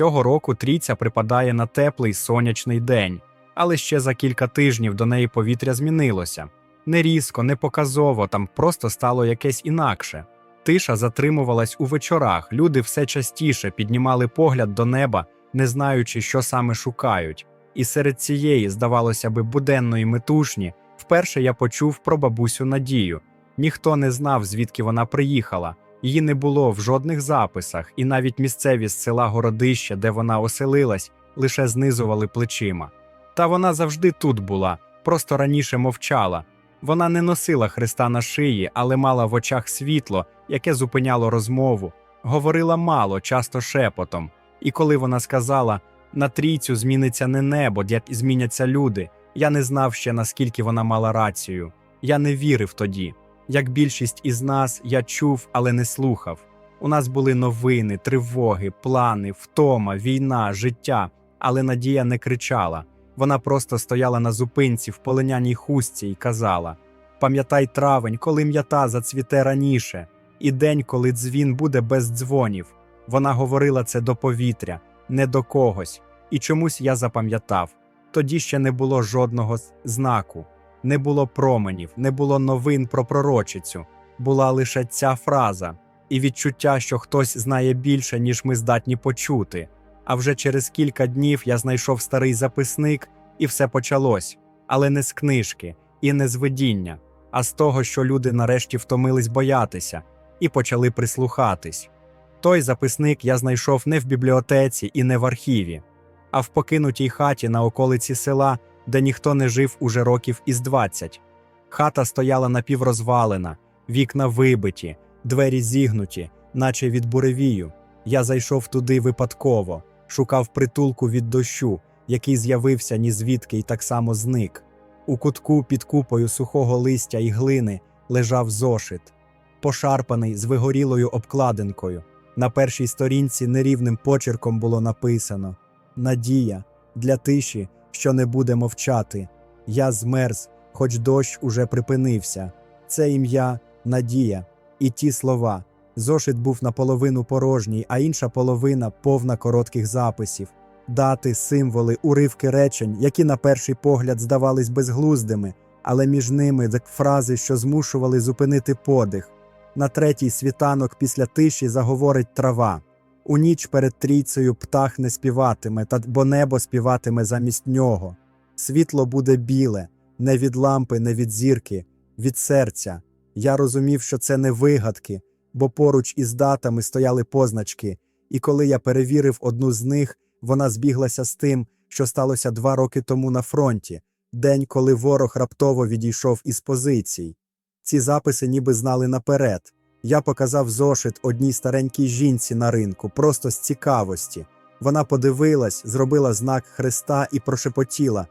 Цього року трійця припадає на теплий сонячний день, але ще за кілька тижнів до неї повітря змінилося. Не різко, не показово, там просто стало якесь інакше. Тиша затримувалась у вечорах, люди все частіше піднімали погляд до неба, не знаючи, що саме шукають. І серед цієї, здавалося би, буденної метушні, вперше я почув про бабусю Надію. Ніхто не знав, звідки вона приїхала. Її не було в жодних записах, і навіть місцеві з села Городище, де вона оселилась, лише знизували плечима. Та вона завжди тут була, просто раніше мовчала. Вона не носила хреста на шиї, але мала в очах світло, яке зупиняло розмову, говорила мало, часто шепотом. І коли вона сказала на трійцю зміниться не небо, зміняться люди, я не знав ще наскільки вона мала рацію. Я не вірив тоді. Як більшість із нас, я чув, але не слухав. У нас були новини, тривоги, плани, втома, війна, життя, але Надія не кричала. Вона просто стояла на зупинці в полиняній хустці і казала: Пам'ятай травень, коли м'ята зацвіте раніше, і день, коли дзвін буде без дзвонів. Вона говорила це до повітря, не до когось, і чомусь я запам'ятав. Тоді ще не було жодного знаку, не було променів, не було новин про пророчицю. Була лише ця фраза і відчуття, що хтось знає більше, ніж ми здатні почути. А вже через кілька днів я знайшов старий записник, і все почалось, але не з книжки і не з видіння, а з того, що люди нарешті втомились боятися і почали прислухатись. Той записник я знайшов не в бібліотеці і не в архіві, а в покинутій хаті на околиці села, де ніхто не жив уже років із 20. Хата стояла напіврозвалена, вікна вибиті, двері зігнуті, наче від буревію. Я зайшов туди випадково, шукав притулку від дощу, який з'явився ні звідки й так само зник. У кутку під купою сухого листя і глини лежав зошит, пошарпаний з вигорілою обкладинкою. На першій сторінці нерівним почерком було написано Надія для тиші, що не буде мовчати. Я змерз, хоч дощ уже припинився. Це ім'я Надія. І ті слова. Зошит був наполовину порожній, а інша половина повна коротких записів, дати, символи, уривки речень, які на перший погляд здавались безглуздими, але між ними фрази, що змушували зупинити подих. На третій світанок після тиші заговорить трава. У ніч перед трійцею птах не співатиме, та бо небо співатиме замість нього. Світло буде біле, не від лампи, не від зірки, від серця. Я розумів, що це не вигадки, бо поруч із датами стояли позначки, і коли я перевірив одну з них, вона збіглася з тим, що сталося два роки тому на фронті, день, коли ворог раптово відійшов із позицій. Ці записи ніби знали наперед. Я показав зошит одній старенькій жінці на ринку, просто з цікавості. Вона подивилась, зробила знак хреста і прошепотіла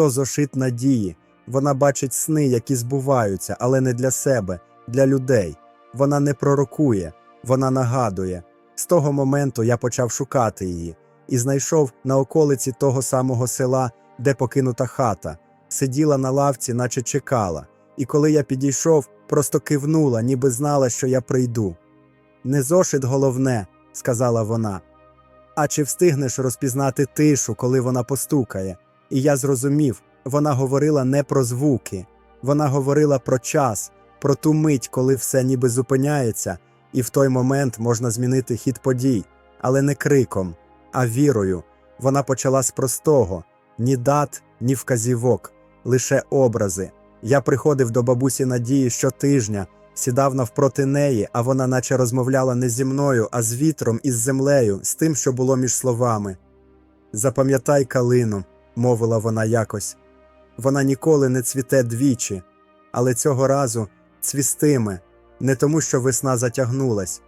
то зошит надії. Вона бачить сни, які збуваються, але не для себе, для людей. Вона не пророкує, вона нагадує. З того моменту я почав шукати її і знайшов на околиці того самого села, де покинута хата, сиділа на лавці, наче чекала. І коли я підійшов, просто кивнула, ніби знала, що я прийду. Не зошит головне, сказала вона. А чи встигнеш розпізнати тишу, коли вона постукає? І я зрозумів, вона говорила не про звуки, вона говорила про час, про ту мить, коли все ніби зупиняється, і в той момент можна змінити хід подій, але не криком, а вірою. Вона почала з простого: ні дат, ні вказівок, лише образи. Я приходив до бабусі Надії щотижня, сідав навпроти неї, а вона наче розмовляла не зі мною, а з вітром і з землею, з тим, що було між словами. Запам'ятай калину, мовила вона якось. Вона ніколи не цвіте двічі, але цього разу цвістиме не тому, що весна затягнулась,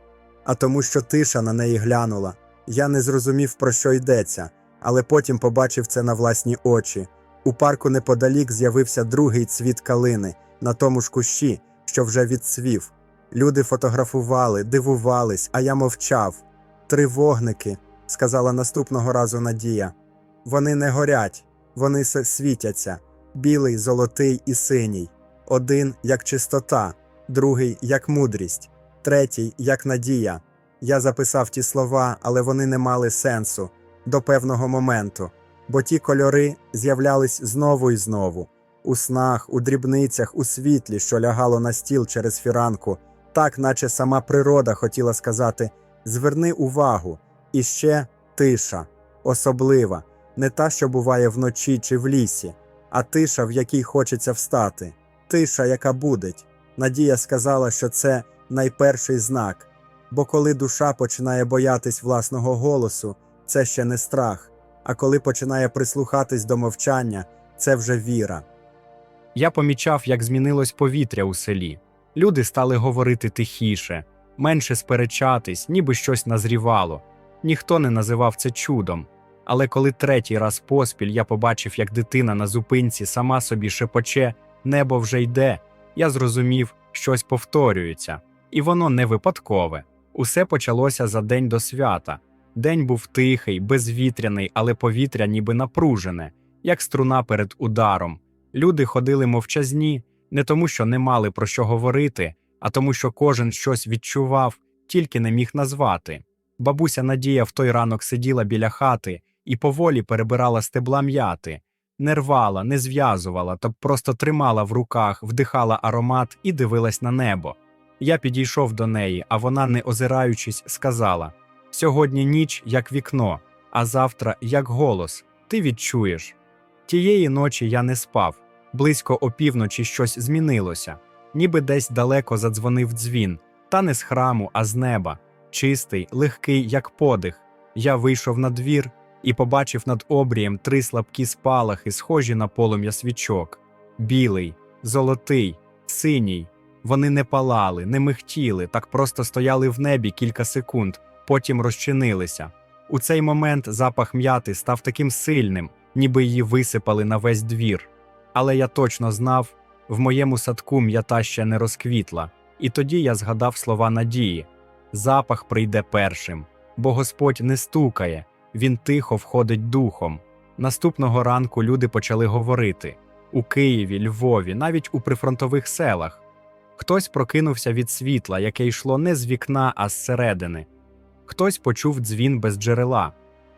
а тому, що тиша на неї глянула. Я не зрозумів, про що йдеться, але потім побачив це на власні очі. У парку неподалік з'явився другий цвіт калини на тому ж кущі, що вже відцвів. Люди фотографували, дивувались, а я мовчав. Три вогники, сказала наступного разу Надія. Вони не горять, вони світяться білий, золотий і синій. Один як чистота, другий як мудрість, третій як надія. Я записав ті слова, але вони не мали сенсу. до певного моменту, бо ті кольори з'являлись знову і знову у снах, у дрібницях, у світлі, що лягало на стіл через фіранку, так наче сама природа хотіла сказати: зверни увагу, і ще тиша, особлива, не та, що буває вночі чи в лісі, а тиша, в якій хочеться встати, тиша, яка будить. Надія сказала, що це найперший знак, бо коли душа починає боятись власного голосу, це ще не страх, а коли починає прислухатись до мовчання, це вже віра. Я помічав, як змінилось повітря у селі. Люди стали говорити тихіше, менше сперечатись, ніби щось назрівало. Ніхто не називав це чудом. Але коли третій раз поспіль я побачив, як дитина на зупинці сама собі шепоче небо вже йде, я зрозумів, щось повторюється, і воно не випадкове. Усе почалося за день до свята. День був тихий, безвітряний, але повітря ніби напружене, як струна перед ударом. Люди ходили мовчазні, не тому, що не мали про що говорити, а тому, що кожен щось відчував, тільки не міг назвати. Бабуся Надія в той ранок сиділа біля хати і поволі перебирала стебла м'яти, не рвала, не зв'язувала, та просто тримала в руках, вдихала аромат і дивилась на небо. Я підійшов до неї, а вона, не озираючись, сказала: Сьогодні ніч як вікно, а завтра як голос. Ти відчуєш. Тієї ночі я не спав. Близько опівночі щось змінилося, ніби десь далеко задзвонив дзвін, та не з храму, а з неба, чистий, легкий, як подих. Я вийшов на двір і побачив над обрієм три слабкі спалахи, схожі на полум'я свічок: білий, золотий, синій. Вони не палали, не михтіли, так просто стояли в небі кілька секунд, потім розчинилися. У цей момент запах м'яти став таким сильним, ніби її висипали на весь двір. Але я точно знав, в моєму садку м'ята ще не розквітла, і тоді я згадав слова надії: запах прийде першим, бо Господь не стукає, він тихо входить духом. Наступного ранку люди почали говорити у Києві, Львові, навіть у прифронтових селах. Хтось прокинувся від світла, яке йшло не з вікна, а зсередини. Хтось почув дзвін без джерела.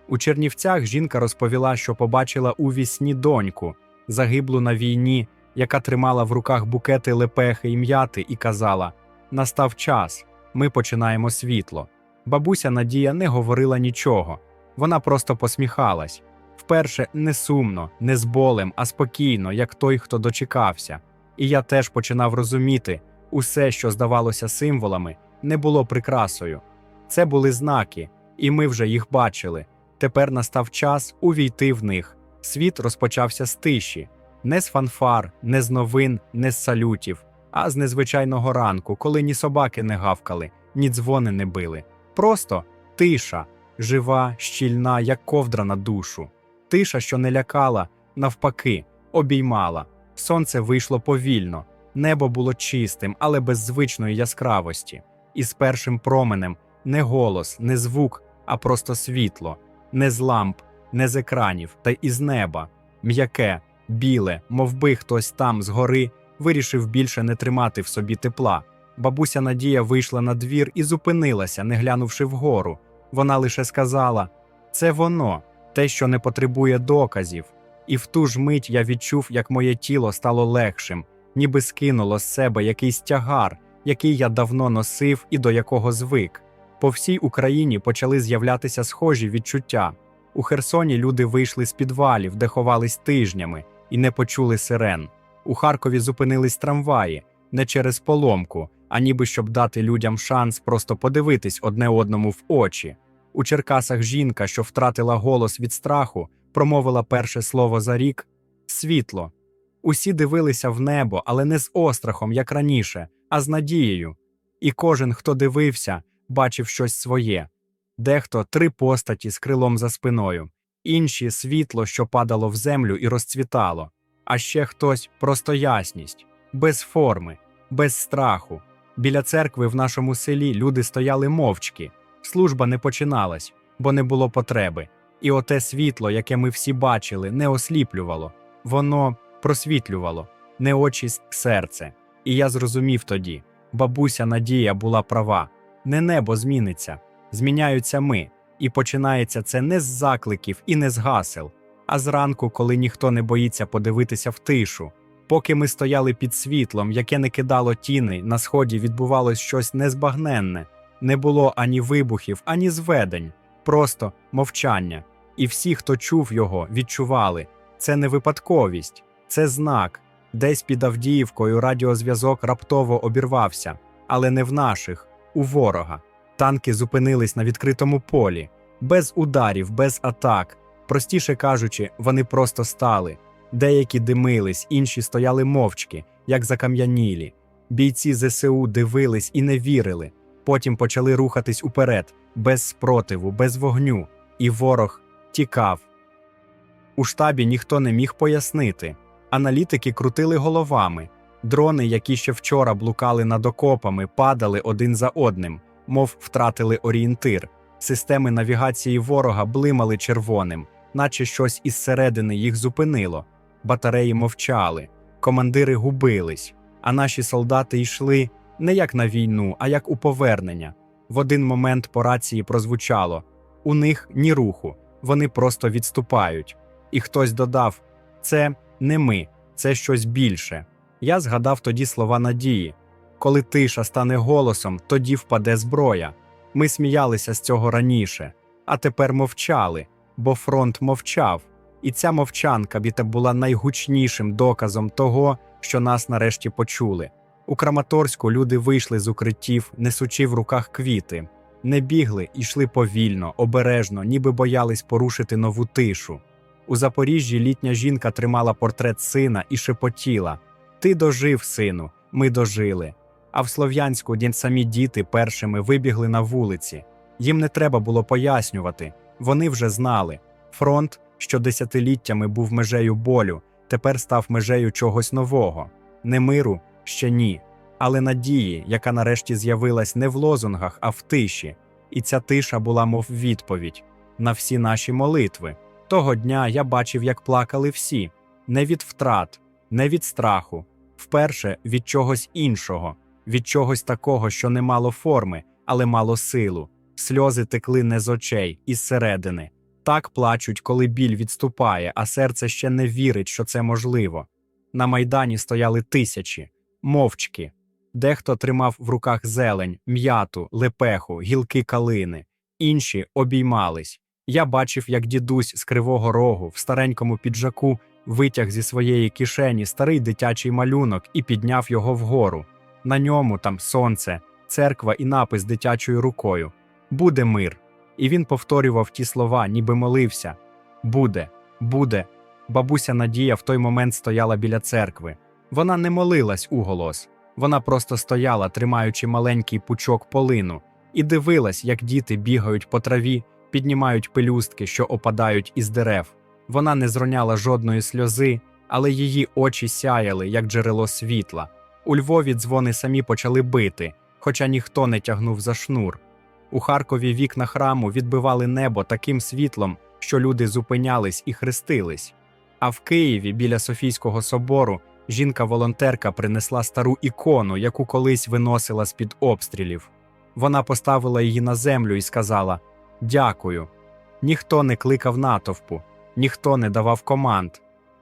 У Чернівцях жінка розповіла, що побачила у вісні доньку, загиблу на війні, яка тримала в руках букети лепехи і м'яти, і казала: Настав час, ми починаємо світло. Бабуся Надія не говорила нічого, вона просто посміхалась. Вперше не сумно, не з болем, а спокійно, як той, хто дочекався. І я теж починав розуміти, усе, що здавалося символами, не було прикрасою. Це були знаки, і ми вже їх бачили. Тепер настав час увійти в них. Світ розпочався з тиші, не з фанфар, не з новин, не з салютів, а з незвичайного ранку, коли ні собаки не гавкали, ні дзвони не били. Просто тиша, жива, щільна, як ковдра на душу. Тиша, що не лякала, навпаки, обіймала. Сонце вийшло повільно, небо було чистим, але без звичної яскравості. І з першим променем не голос, не звук, а просто світло, не з ламп, не з екранів, та із неба, м'яке, біле, мов би хтось там згори вирішив більше не тримати в собі тепла. Бабуся Надія вийшла на двір і зупинилася, не глянувши вгору. Вона лише сказала: це воно, те, що не потребує доказів. І в ту ж мить я відчув, як моє тіло стало легшим, ніби скинуло з себе якийсь тягар, який я давно носив і до якого звик. По всій Україні почали з'являтися схожі відчуття. У Херсоні люди вийшли з підвалів, де ховались тижнями, і не почули сирен. У Харкові зупинились трамваї не через поломку, а ніби щоб дати людям шанс просто подивитись одне одному в очі. У Черкасах жінка, що втратила голос від страху, промовила перше слово за рік світло. Усі дивилися в небо, але не з острахом, як раніше, а з надією. І кожен, хто дивився, бачив щось своє. Дехто три постаті з крилом за спиною, інші світло, що падало в землю і розцвітало, а ще хтось просто ясність, без форми, без страху. Біля церкви в нашому селі люди стояли мовчки, служба не починалась, бо не було потреби. І оте світло, яке ми всі бачили, не осліплювало, воно просвітлювало, не очі серце. І я зрозумів тоді: бабуся Надія була права. Не небо зміниться, зміняються ми, І починається це не з закликів і не з гасел, а зранку, коли ніхто не боїться подивитися в тишу. Поки ми стояли під світлом, яке не кидало тіни, на сході відбувалось щось незбагненне. Не було ані вибухів, ані зведень, просто мовчання. І всі, хто чув його, відчували це не випадковість, це знак. Десь під Авдіївкою радіозв'язок раптово обірвався, але не в наших, у ворога. Танки зупинились на відкритому полі, без ударів, без атак. Простіше кажучи, вони просто стали. Деякі димились, інші стояли мовчки, як закам'янілі. Бійці ЗСУ дивились і не вірили. Потім почали рухатись уперед, без спротиву, без вогню, і ворог тікав. У штабі ніхто не міг пояснити. Аналітики крутили головами. Дрони, які ще вчора блукали над окопами, падали один за одним, мов втратили орієнтир. Системи навігації ворога блимали червоним, наче щось із середини їх зупинило. Батареї мовчали, командири губились, а наші солдати йшли не як на війну, а як у повернення. В один момент по рації прозвучало: у них ні руху, вони просто відступають. І хтось додав: це не ми, це щось більше. Я згадав тоді слова надії. Коли тиша стане голосом, тоді впаде зброя. Ми сміялися з цього раніше, а тепер мовчали, бо фронт мовчав. І ця мовчанка біте була найгучнішим доказом того, що нас нарешті почули. У Краматорську люди вийшли з укриттів, несучи в руках квіти, не бігли, йшли повільно, обережно, ніби боялись порушити нову тишу. У Запоріжжі літня жінка тримала портрет сина і шепотіла: Ти дожив, сину, ми дожили. А в Слов'янську самі діти першими вибігли на вулиці. Їм не треба було пояснювати. Вони вже знали. Фронт, що десятиліттями був межею болю, тепер став межею чогось нового. Не миру ще ні, але надії, яка нарешті з'явилась не в лозунгах, а в тиші. І ця тиша була, мов відповідь на всі наші молитви. Того дня я бачив, як плакали всі, не від втрат, не від страху, вперше від чогось іншого, від чогось такого, що не мало форми, але мало силу. Сльози текли не з очей, із середини. Так плачуть, коли біль відступає, а серце ще не вірить, що це можливо. На майдані стояли тисячі, мовчки. Дехто тримав в руках зелень, м'яту, лепеху, гілки калини, інші обіймались. Я бачив, як дідусь з кривого рогу в старенькому піджаку витяг зі своєї кишені старий дитячий малюнок і підняв його вгору. На ньому там сонце, церква і напис дитячою рукою Буде мир. І він повторював ті слова, ніби молився Буде, буде. Бабуся Надія в той момент стояла біля церкви. Вона не молилась уголос, вона просто стояла, тримаючи маленький пучок полину, і дивилась, як діти бігають по траві, піднімають пелюстки, що опадають із дерев. Вона не зроняла жодної сльози, але її очі сяяли, як джерело світла. У Львові дзвони самі почали бити, хоча ніхто не тягнув за шнур. У Харкові вікна храму відбивали небо таким світлом, що люди зупинялись і хрестились. А в Києві біля Софійського собору жінка-волонтерка принесла стару ікону, яку колись виносила з-під обстрілів. Вона поставила її на землю і сказала: Дякую. Ніхто не кликав натовпу, ніхто не давав команд.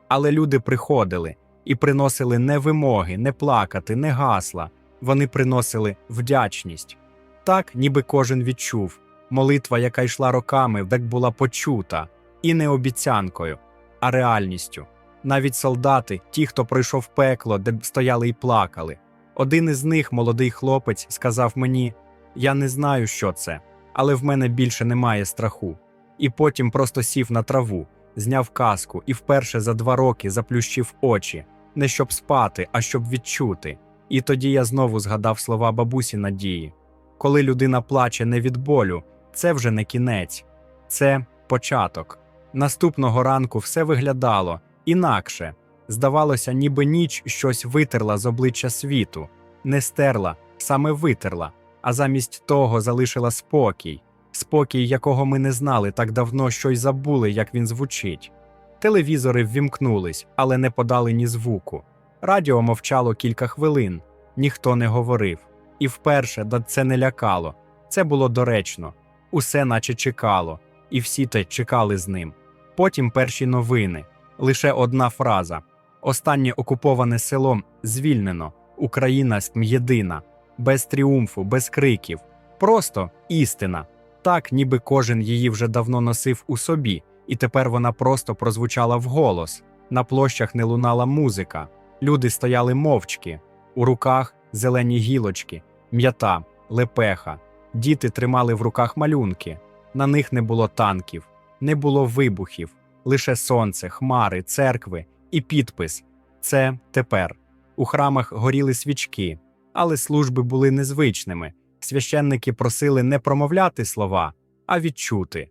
Але люди приходили і приносили не вимоги, не плакати, не гасла. Вони приносили вдячність. Так, ніби кожен відчув. Молитва, яка йшла роками, так була почута, і не обіцянкою, а реальністю. Навіть солдати, ті, хто пройшов пекло, де стояли і плакали. Один із них, молодий хлопець, сказав мені: Я не знаю, що це, але в мене більше немає страху. І потім просто сів на траву, зняв каску і вперше за два роки заплющив очі, не щоб спати, а щоб відчути. І тоді я знову згадав слова бабусі Надії. Коли людина плаче не від болю, це вже не кінець, це початок. Наступного ранку все виглядало інакше. Здавалося, ніби ніч щось витерла з обличчя світу, не стерла, саме витерла, а замість того залишила спокій, спокій, якого ми не знали так давно, що й забули, як він звучить. Телевізори ввімкнулись, але не подали ні звуку. Радіо мовчало кілька хвилин, ніхто не говорив. І вперше да це не лякало, це було доречно. Усе наче чекало, і всі те чекали з ним. Потім перші новини. Лише одна фраза: останнє окуповане село звільнено, Україна єдина, без тріумфу, без криків. Просто істина. Так, ніби кожен її вже давно носив у собі, і тепер вона просто прозвучала вголос. На площах не лунала музика. Люди стояли мовчки, у руках зелені гілочки, м'ята, лепеха. Діти тримали в руках малюнки. На них не було танків, не було вибухів, лише сонце, хмари, церкви і підпис. Це тепер. У храмах горіли свічки, але служби були незвичними. Священники просили не промовляти слова, а відчути.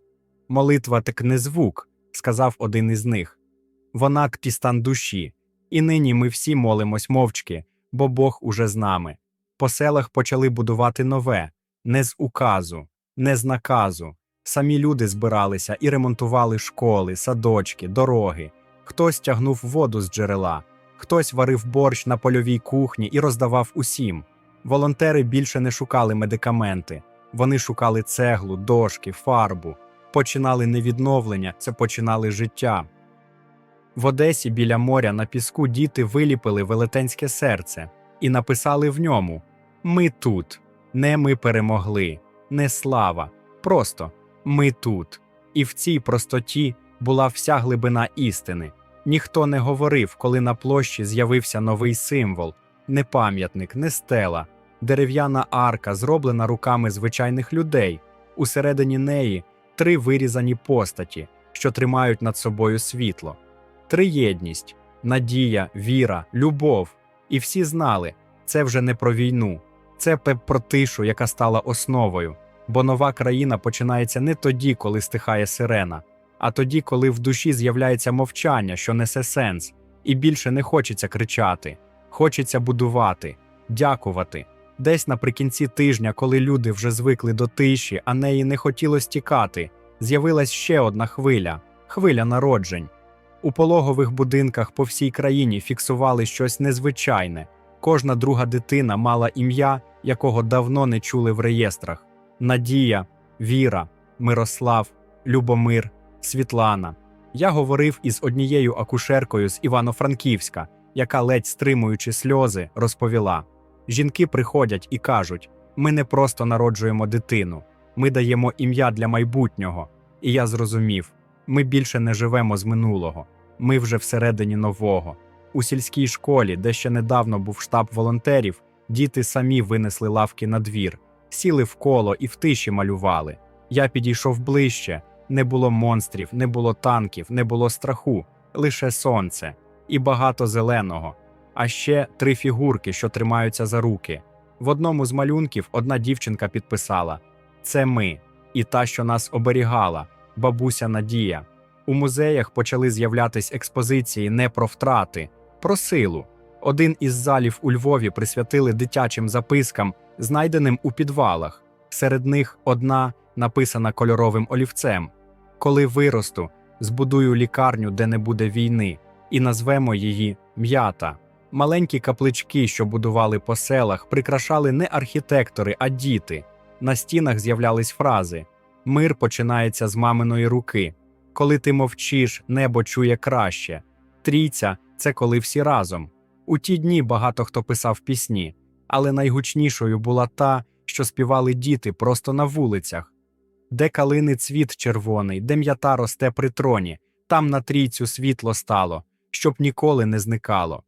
Молитва так не звук, сказав один із них. Вона ктістан душі, і нині ми всі молимось мовчки, бо Бог уже з нами. По селах почали будувати нове, не з указу, не з наказу. Самі люди збиралися і ремонтували школи, садочки, дороги. Хтось тягнув воду з джерела, хтось варив борщ на польовій кухні і роздавав усім. Волонтери більше не шукали медикаменти, вони шукали цеглу, дошки, фарбу. Починали не відновлення, це починали життя. В Одесі біля моря на піску діти виліпили велетенське серце і написали в ньому: Ми тут, не ми перемогли, не слава, просто ми тут. І в цій простоті була вся глибина істини. Ніхто не говорив, коли на площі з'явився новий символ, не пам'ятник, не стела, дерев'яна арка, зроблена руками звичайних людей. Усередині неї три вирізані постаті, що тримають над собою світло. Триєдність, надія, віра, любов. І всі знали, це вже не про війну, це про тишу, яка стала основою. Бо нова країна починається не тоді, коли стихає сирена, а тоді, коли в душі з'являється мовчання, що несе сенс, і більше не хочеться кричати, хочеться будувати, дякувати. Десь наприкінці тижня, коли люди вже звикли до тиші, а неї не хотілося тікати, з'явилась ще одна хвиля хвиля народжень. У пологових будинках по всій країні фіксували щось незвичайне. Кожна друга дитина мала ім'я, якого давно не чули в реєстрах: Надія, Віра, Мирослав, Любомир, Світлана. Я говорив із однією акушеркою з Івано-Франківська, яка, ледь стримуючи сльози, розповіла: жінки приходять і кажуть: ми не просто народжуємо дитину, ми даємо ім'я для майбутнього. І я зрозумів: ми більше не живемо з минулого, ми вже всередині нового. У сільській школі, де ще недавно був штаб волонтерів, діти самі винесли лавки на двір, сіли в коло і в тиші малювали. Я підійшов ближче. Не було монстрів, не було танків, не було страху, лише сонце і багато зеленого. А ще три фігурки, що тримаються за руки. В одному з малюнків одна дівчинка підписала: Це ми, і та, що нас оберігала, бабуся Надія. У музеях почали з'являтись експозиції не про втрати, про силу. Один із залів у Львові присвятили дитячим запискам, знайденим у підвалах. Серед них одна написана кольоровим олівцем: Коли виросту, збудую лікарню, де не буде війни, і назвемо її м'ята. Маленькі каплички, що будували по селах, прикрашали не архітектори, а діти. На стінах з'являлись фрази: Мир починається з маминої руки. Коли ти мовчиш, небо чує краще. Трійця це коли всі разом. У ті дні багато хто писав пісні, але найгучнішою була та, що співали діти просто на вулицях. Де калини цвіт червоний, де м'ята росте при троні, там на трійцю світло стало, щоб ніколи не зникало.